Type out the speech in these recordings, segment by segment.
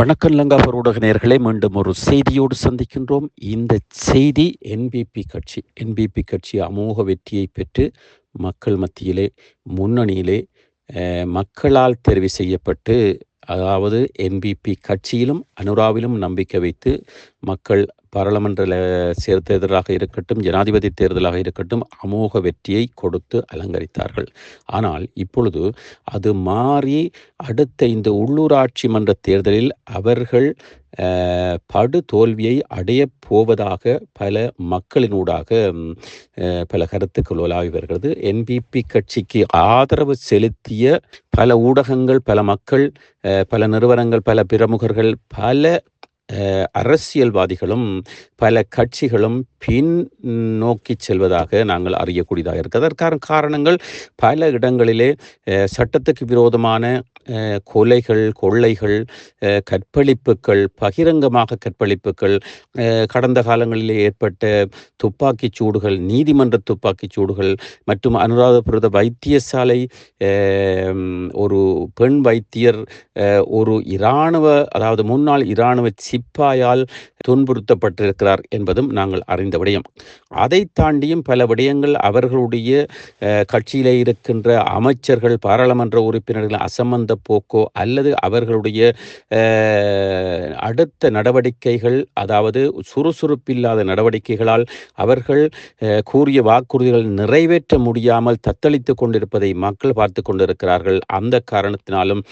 வணக்கம் லங்காபர் ஊடக நேர்களை மீண்டும் ஒரு செய்தியோடு சந்திக்கின்றோம். இந்த செய்தி என்பிபி கட்சி என்பிபி கட்சி அமோக வெற்றியை பெற்று மக்கள் மத்தியிலே முன்னணியிலே மக்களால் தெரிவு செய்யப்பட்டு அதாவது என்பிபி கட்சியிலும் அனுராவிலும் நம்பிக்கை வைத்து மக்கள் பாராளுமன்ற சேர்த்தேர்தலாக தேர்தலாக இருக்கட்டும் ஜனாதிபதி தேர்தலாக இருக்கட்டும் அமோக வெற்றியை கொடுத்து அலங்கரித்தார்கள். ஆனால் இப்பொழுது அது மாறி அடுத்த இந்த உள்ளூராட்சி மன்ற தேர்தலில் அவர்கள் படு தோல்வியை அடையப் போவதாக பல மக்களினூடாக பல கருத்துக்கள் உலாவி வருகிறது. என்பிபி கட்சிக்கு ஆதரவு செலுத்திய பல ஊடகங்கள் பல மக்கள் பல நிறுவனங்கள் பல பிரமுகர்கள் பல அரசியல்வாதிகளும் பல கட்சிகளும் பின் நோக்கி செல்வதாக நாங்கள் அறியக்கூடியதாக இருக்குது அதற்கான காரணங்கள் பல இடங்களிலே சட்டத்துக்கு விரோதமான கொலைகள் கொள்ளைகள் கற்பழிப்புகள் பகிரங்கமாக கற்பழிப்புகள் கடந்த காலங்களில் ஏற்பட்ட துப்பாக்கிச் சூடுகள் நீதிமன்ற துப்பாக்கிச் சூடுகள் மற்றும் அனுராதபுரத வைத்தியசாலை ஒரு பெண் வைத்தியர் ஒரு இராணுவ அதாவது முன்னாள் இராணுவ சிப்பாயால் துன்புறுத்தப்பட்டிருக்கிறார் என்பதும் நாங்கள் அறிந்த விடயம். அதை தாண்டியும் பல விடயங்கள் அவர்களுடைய கட்சியிலே இருக்கின்ற அமைச்சர்கள் பாராளுமன்ற உறுப்பினர்கள் அசம்பந்த போக்கோ அல்லது அவர்களுடைய அடுத்த நடவடிக்கைகள் அதாவது சுறுசுறுப்பில்லாத நடவடிக்கைகளால் அவர்கள் கூறிய வாக்குறுதிகள் நிறைவேற்ற முடியாமல் தத்தளித்துக் கொண்டிருப்பதை மக்கள் பார்த்து கொண்டிருக்கிறார்கள். அந்த காரணத்தினாலும்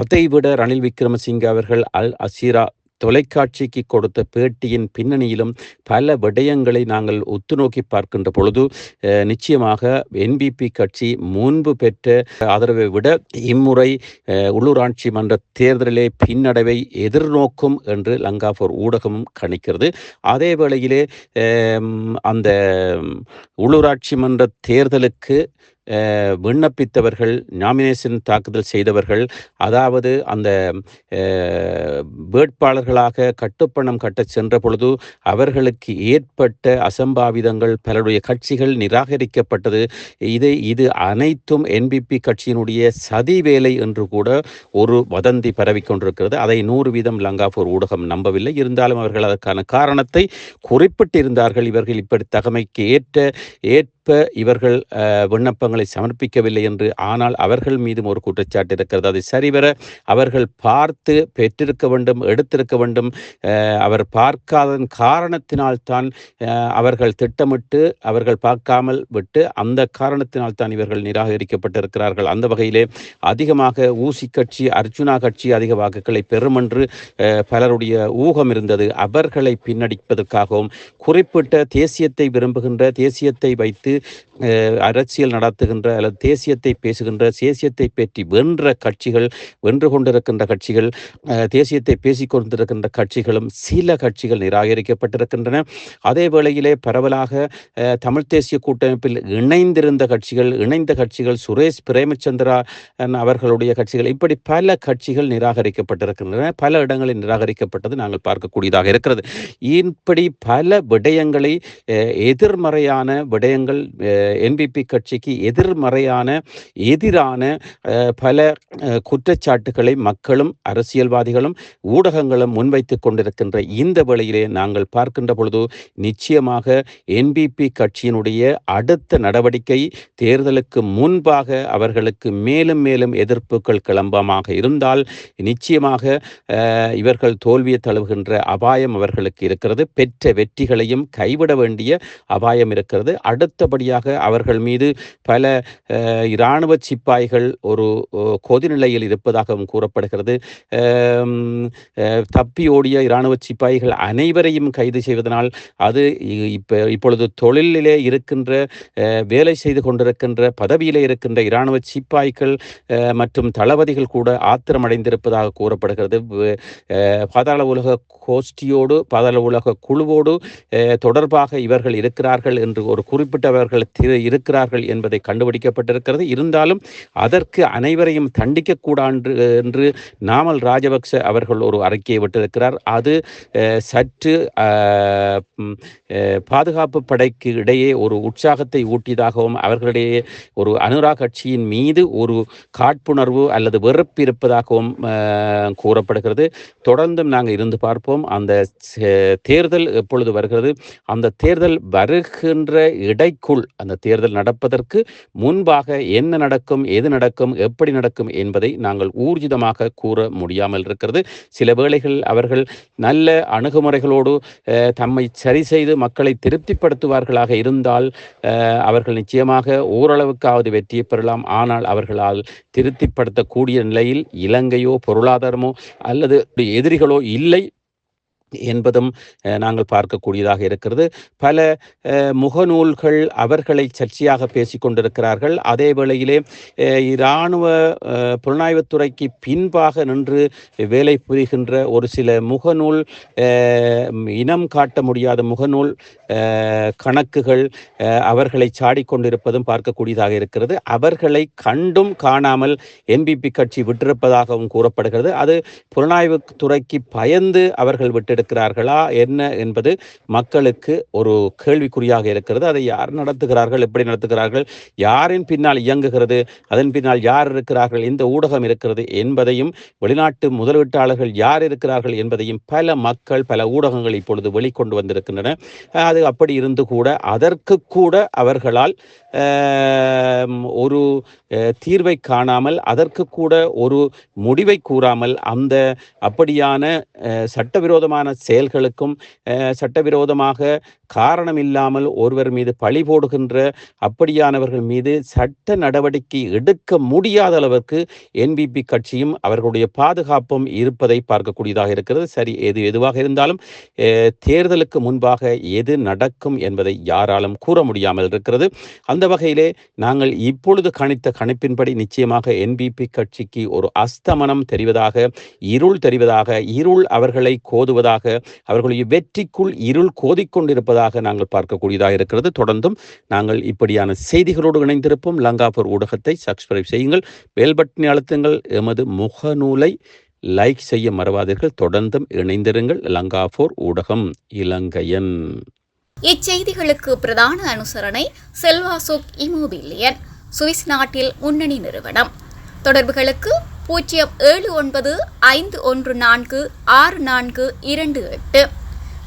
அதைவிட ரணில் விக்ரமசிங்கே அவர்கள் அல் அசீரா தொலைக்காட்சிக்கு கொடுத்த பேட்டியின் பின்னணியிலும் பல விடயங்களை நாங்கள் உத்துநோக்கி பார்க்கின்ற பொழுது நிச்சயமாக என்பிபி கட்சி முன்பு பெற்ற ஆதரவை விட இம்முறை உள்ளூராட்சி மன்ற தேர்தலிலே பின்னடைவை எதிர்நோக்கும் என்று லங்காபூர் ஊடகமும் கணிக்கிறது. அதே வேளையிலே அந்த உள்ளூராட்சி மன்ற தேர்தலுக்கு விண்ணப்பித்தவர்கள் நாமினேஷன் தாக்குதல் செய்தவர்கள் அதாவது அந்த வேட்பாளர்களாக கட்டுப்பணம் கட்டச் சென்ற பொழுது அவர்களுக்கு ஏற்பட்ட அசம்பாவிதங்கள் பலருடைய கட்சிகள் நிராகரிக்கப்பட்டது. இதை இது அனைத்தும் என்பிபி கட்சியினுடைய சதி வேலை என்று கூட ஒரு வதந்தி பரவிக்கொண்டிருக்கிறது அதை நூறு வீதம் லங்காபூர் ஊடகம் நம்பவில்லை. இருந்தாலும் அவர்கள் அதற்கான காரணத்தை குறிப்பிட்டிருந்தார்கள். இவர்கள் இப்படி தகமைக்கு ஏற்ற ஏற்ப இவர்கள் விண்ணப்பங்கள் தங்களை சமர்ப்பிக்கவில்லை என்று ஆனால் அவர்கள் மீதும் ஒரு குற்றச்சாட்டு இருக்கிறது. அதை சரிவர அவர்கள் பார்த்து பெற்றிருக்க வேண்டும் எடுத்திருக்க வேண்டும். அவர் பார்க்காதன் காரணத்தினால்தான் தான் அவர்கள் திட்டமிட்டு அவர்கள் பார்க்காமல் விட்டு அந்த காரணத்தினால் தான் இவர்கள் நிராகரிக்கப்பட்டிருக்கிறார்கள். அந்த வகையிலே அதிகமாக ஊசி கட்சி அர்ஜுனா கட்சி அதிக வாக்குகளை பெறும் என்று பலருடைய ஊகம் இருந்தது. அவர்களை பின்னடிப்பதற்காகவும் குறிப்பிட்ட தேசியத்தை விரும்புகின்ற தேசியத்தை வைத்து அரசியல் நடத்த நடத்துகின்ற அல்லது தேசியத்தை பேசுகின்ற தேசியத்தை பற்றி வென்ற கட்சிகள் வென்று கொண்டிருக்கின்ற கட்சிகள் தேசியத்தை பேசிக் கொண்டிருக்கின்ற கட்சிகளும் சில கட்சிகள் நிராகரிக்கப்பட்டிருக்கின்றன. அதே வேளையிலே பரவலாக தமிழ் தேசிய கூட்டமைப்பில் இணைந்திருந்த கட்சிகள் இணைந்த கட்சிகள் சுரேஷ் பிரேமச்சந்திரா அவர்களுடைய கட்சிகள் இப்படி பல கட்சிகள் நிராகரிக்கப்பட்டிருக்கின்றன. பல இடங்களில் நிராகரிக்கப்பட்டது நாங்கள் பார்க்கக்கூடியதாக இருக்கிறது. இப்படி பல விடயங்களை எதிர்மறையான விடயங்கள் என்பிபி கட்சிக்கு எதிர்மறையான எதிரான பல குற்றச்சாட்டுகளை மக்களும் அரசியல்வாதிகளும் ஊடகங்களும் முன்வைத்துக் கொண்டிருக்கின்ற இந்த வேளையிலே நாங்கள் பார்க்கின்ற பொழுது நிச்சயமாக என்பிபி கட்சியினுடைய அடுத்த நடவடிக்கை தேர்தலுக்கு முன்பாக அவர்களுக்கு மேலும் மேலும் எதிர்ப்புகள் கிளம்பமாக இருந்தால் நிச்சயமாக இவர்கள் தோல்வியை தழுவுகின்ற அபாயம் அவர்களுக்கு இருக்கிறது. பெற்ற வெற்றிகளையும் கைவிட வேண்டிய அபாயம் இருக்கிறது. அடுத்தபடியாக அவர்கள் மீது பல பல இராணுவ சிப்பாய்கள் ஒரு கொதிநிலையில் இருப்பதாகவும் கூறப்படுகிறது. தப்பி ஓடிய இராணுவ சிப்பாய்கள் அனைவரையும் கைது செய்வதனால் அது இப்போ இப்பொழுது தொழிலிலே இருக்கின்ற வேலை செய்து கொண்டிருக்கின்ற பதவியிலே இருக்கின்ற இராணுவ சிப்பாய்கள் மற்றும் தளபதிகள் கூட ஆத்திரமடைந்திருப்பதாக கூறப்படுகிறது. பாதாள உலக கோஷ்டியோடு பாதாள உலக குழுவோடு தொடர்பாக இவர்கள் இருக்கிறார்கள் என்று ஒரு குறிப்பிட்டவர்கள் திரு- இருக்கிறார்கள் என்பதை கண்டுபிடிக்கப்பட்டிருக்கிறது. இருந்தாலும் அதற்கு அனைவரையும் தண்டிக்கக்கூடாது என்று நாமல் ராஜபக்ச அவர்கள் ஒரு அறிக்கையை விட்டிருக்கிறார். அது சற்று பாதுகாப்பு படைக்கு இடையே ஒரு உற்சாகத்தை ஊட்டியதாகவும் அவர்களிடையே ஒரு அனுரா கட்சியின் மீது ஒரு காட்புணர்வு அல்லது வெறுப்பு இருப்பதாகவும் கூறப்படுகிறது. தொடர்ந்தும் நாங்கள் இருந்து பார்ப்போம். அந்த தேர்தல் எப்பொழுது வருகிறது? அந்த தேர்தல் வருகின்ற இடைக்குள் அந்த தேர்தல் நடப்பதற்கு முன்பாக என்ன நடக்கும் எது நடக்கும் எப்படி நடக்கும் என்பதை நாங்கள் ஊர்ஜிதமாக கூற முடியாமல் இருக்கிறது. சில வேளைகள் அவர்கள் நல்ல அணுகுமுறைகளோடு அஹ், தம்மை சரி செய்து மக்களை திருப்திப்படுத்துவார்களாக இருந்தால் அவர்கள் நிச்சயமாக ஓரளவுக்காவது வெற்றியை பெறலாம். ஆனால் அவர்களால் திருப்திப்படுத்தக்கூடிய நிலையில் இலங்கையோ பொருளாதாரமோ அல்லது எதிரிகளோ இல்லை என்பதும் நாங்கள் பார்க்கக்கூடியதாக இருக்கிறது. பல முகநூல்கள் அவர்களை சர்ச்சையாக பேசிக்கொண்டிருக்கிறார்கள். அதே வேளையிலே இராணுவ புலனாய்வுத்துறைக்கு பின்பாக நின்று வேலை புரிகின்ற ஒரு சில முகநூல் இனம் காட்ட முடியாத முகநூல் கணக்குகள் அவர்களை சாடிக்கொண்டிருப்பதும் பார்க்கக்கூடியதாக இருக்கிறது. அவர்களை கண்டும் காணாமல் என்பிபி கட்சி விட்டிருப்பதாகவும் கூறப்படுகிறது. அது புலனாய்வு துறைக்கு பயந்து அவர்கள் விட்டிருக்கிறார்களா என்ன என்பது மக்களுக்கு ஒரு கேள்விக்குறியாக இருக்கிறது. அதை யார் நடத்துகிறார்கள்? எப்படி நடத்துகிறார்கள்? யாரின் பின்னால் இயங்குகிறது? அதன் பின்னால் யார் இருக்கிறார்கள்? இந்த ஊடகம் இருக்கிறது? என்பதையும் வெளிநாட்டு முதலீட்டாளர்கள் யார் இருக்கிறார்கள்? என்பதையும் பல மக்கள் பல ஊடகங்கள் இப்பொழுது வெளிக்கொண்டு வந்திருக்கின்றன. அது அப்படி இருந்து கூட அதற்கு கூட அவர்களால் ஒரு தீர்வை காணாமல் அதற்கு கூட ஒரு முடிவை கூறாமல் அந்த அப்படியான சட்டவிரோதமான சட்டவிரோதமான செயல்களுக்கும் சட்டவிரோதமாக காரணம் இல்லாமல் ஒருவர் மீது பழி போடுகின்ற அப்படியானவர்கள் மீது சட்ட நடவடிக்கை எடுக்க முடியாத அளவுக்கு என்பிபி கட்சியும் அவர்களுடைய பாதுகாப்பும் இருப்பதை பார்க்கக்கூடியதாக இருக்கிறது. சரி எது எதுவாக இருந்தாலும் தேர்தலுக்கு முன்பாக எது நடக்கும் என்பதை யாராலும் கூற முடியாமல் இருக்கிறது. அந்த வகையிலே நாங்கள் இப்பொழுது கணித்த கணிப்பின்படி நிச்சயமாக என்பிபி கட்சிக்கு ஒரு அஸ்தமனம் தெரிவதாக இருள் தெரிவதாக இருள் அவர்களை கோதுவதாக அவர்களுடைய வெற்றிக்குள் இருள் கோதிக்கொண்டிருப்பதாக நாங்கள் பார்க்கக்கூடியதாக இருக்கிறது. தொடர்ந்தும் நாங்கள் இப்படியான செய்திகளோடு இணைந்திருப்போம். லங்காபூர் ஊடகத்தை சப்ஸ்கிரைப் செய்யுங்கள். பெல் பட்டனை அழுத்துங்கள். எமது முகநூலை லைக் செய்ய மறவாதீர்கள். தொடர்ந்தும் இணைந்திருங்கள். லங்காபூர் ஊடகம் இலங்கையன். இச்செய்திகளுக்கு பிரதான அனுசரணை செல்வாசோக் இமோபிலியன் சுவிஸ் நாட்டில் முன்னணி நிறுவனம். தொடர்புகளுக்கு பூஜ்ஜியம் ஏழு ஒன்பது ஐந்து ஒன்று நான்கு ஆறு நான்கு இரண்டு எட்டு.